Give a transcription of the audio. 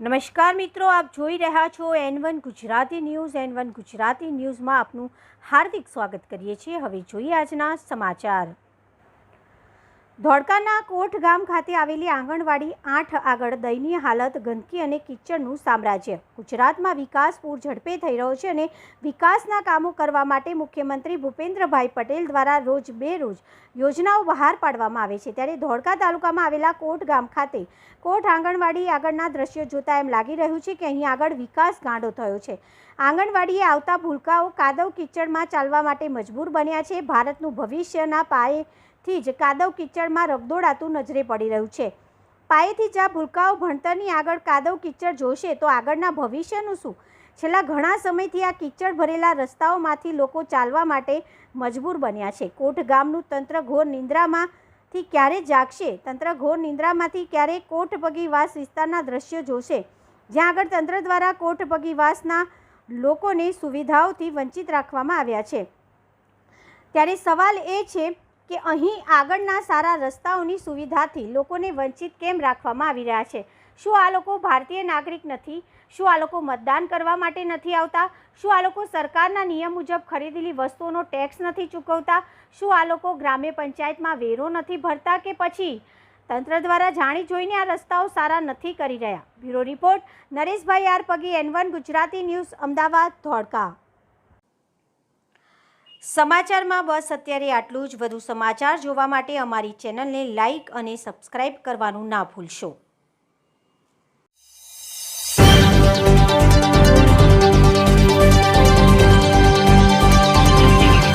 નમસ્કાર મિત્રો, આપ જોઈ રહ્યા છો N one Gujarati news. N one Gujarati ન્યૂઝમાં આપનું હાર્દિક સ્વાગત કરીએ છીએ. હવે જોઈએ આજના સમાચાર. ધોળકાના કોઠ ગામ ખાતે આવેલી આંગણવાડી આઠ આગળ દયનીય હાલત ગંદકી અને કિચડનું સામ્રાજ્ય. ગુજરાતમાં વિકાસ પૂર ઝડપે થઈ રહ્યો છે અને વિકાસના કામો કરવા માટે મુખ્યમંત્રી ભૂપેન્દ્રભાઈ પટેલ દ્વારા રોજ બે રોજ યોજનાઓ બહાર પાડવામાં આવે છે. ત્યારે ધોળકા તાલુકામાં આવેલા કોટ ગામ ખાતે કોટ આંગણવાડી આગળના દ્રશ્યો જોતા એમ લાગી રહ્યું છે કે અહીં આગળ વિકાસ ગાંડો થયો છે. આંગણવાડીએ આવતા ભૂલકાઓ કાદવ કિચડમાં ચાલવા માટે મજબૂર બન્યા છે. ભારતનું ભવિષ્યના પાયેથી જ કાદવ કિચડમાં રગદોડાતું નજરે પડી રહ્યું છે. પાયેથી જા ભૂલકાઓ ભણતરની આગળ કાદવ કિચડ જોશે તો આગળના ભવિષ્યનું શું? છેલ્લા ઘણા સમયથી આ કિચડ ભરેલા રસ્તાઓમાંથી લોકો ચાલવા માટે મજબૂર બન્યા છે. કોઠ ગામનું તંત્ર ઘોર નિંદ્રામાંથી ક્યારે જાગશે? તંત્ર ઘોર નિંદ્રામાંથી ક્યારે કોટ પગીવાસ વિસ્તારના દ્રશ્યો જોશે? જ્યાં આગળ તંત્ર દ્વારા કોટ પગીવાસના લોકોને સુવિધાઓથી વંચિત રાખવામાં આવ્યા છે. ત્યારે સવાલ એ છે કે અહીં આગળના સારા રસ્તાઓની સુવિધાથી લોકોને વંચિત કેમ રાખવામાં આવી રહ્યા છે? શું આ લોકો ભારતીય નાગરિક નથી? શું આ લોકો મતદાન કરવા માટે નથી આવતા? શું આ લોકો સરકારના નિયમ મુજબ ખરીદેલી વસ્તુઓનો ટેક્સ નથી ચૂકવતા? શું આ લોકો ગ્રામ્ય પંચાયતમાં વેરો નથી ભરતા કે પછી તંત્ર દ્વારા જાણી જોઈને આ રસ્તાઓ સારા નથી કરી રહ્યા? Bureau report Nareshbhai R Pagi N one Gujarati news, Ahmedabad, Dholka. સમાચારમાં બસ, અત્યારે આટલું જ. વધુ સમાચાર જોવા માટે અમારી ચેનલને લાઈક અને સબસ્ક્રાઇબ કરવાનું ના ભૂલશો.